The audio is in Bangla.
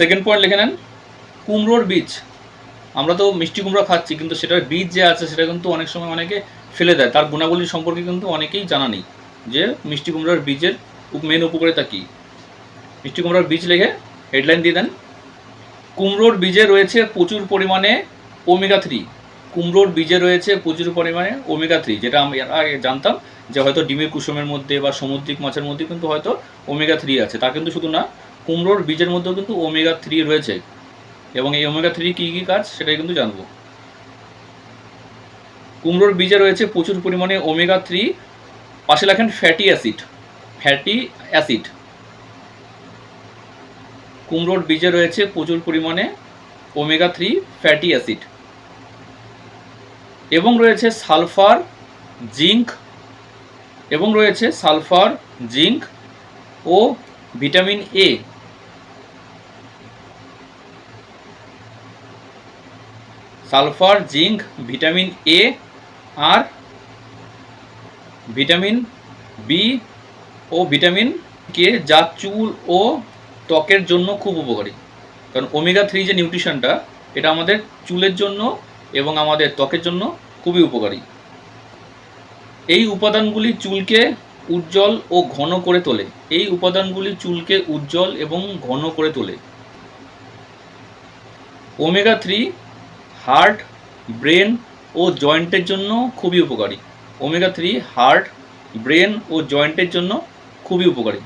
সেকেন্ড পয়েন্ট লিখে নেন, কুমড়োর বীজ। আমরা তো মিষ্টি কুমড়ো খাচ্ছি, কিন্তু সেটার বীজ যে আছে, সেটা কিন্তু অনেক সময় অনেকে ফেলে দেয়। তার গুণাবলী সম্পর্কে কিন্তু অনেকেই জানা নেই যে মিষ্টি কুমড়োর বীজের মেন উপকারিতা কী। মিষ্টি কুমড়োর বীজ লিখে হেডলাইন দিয়ে দেন, কুমড়োর বীজে রয়েছে প্রচুর পরিমাণে ওমেগা থ্রি কুমড়োর বীজে রয়েছে প্রচুর পরিমাণে ওমেগা থ্রি যেটা আমি আগে জানতাম যে হয়তো ডিমের কুসুমের মধ্যে বা সামুদ্রিক মাছের মধ্যে কিন্তু হয়তো ওমেগা থ্রি আছে। তা কিন্তু শুধু না কুমড়োর বীজের মধ্যেও কিন্তু ওমেগা থ্রি রয়েছে। এবং এই ওমেগা থ্রি কী কী কাজ, সেটাই কিন্তু জানব। কুমড়োর বীজে রয়েছে প্রচুর পরিমাণে ওমেগা থ্রি পাশে লেখেন ফ্যাটি অ্যাসিড ফ্যাটি অ্যাসিড কুমড়োর বীজে রয়েছে প্রচুর পরিমাণে ওমেগা থ্রি ফ্যাটি অ্যাসিড এবং রয়েছে সালফার জিঙ্ক এবং রয়েছে sulphur zinc O vitamin A sulphur, zinc, vitamin A R vitamin B ও ভিটামিন কে যা চুল ও ত্বকের জন্য খুব উপকারী। কারণ ওমেগা থ্রি যে নিউট্রিশনটা এটা আমাদের চুলের জন্য এবং আমাদের ত্বকের জন্য খুবই উপকারী। এই উপাদানগুলি চুলকে উজ্জ্বল ও ঘন করে তোলে। এই উপাদানগুলি চুলকে উজ্জ্বল এবং ঘন করে তোলে। ওমেগা থ্রি হার্ট, ব্রেন ও জয়েন্টের জন্য খুবই উপকারী। ওমেগা থ্রি হার্ট, ব্রেন ও জয়েন্টের জন্য খুবই উপকারী।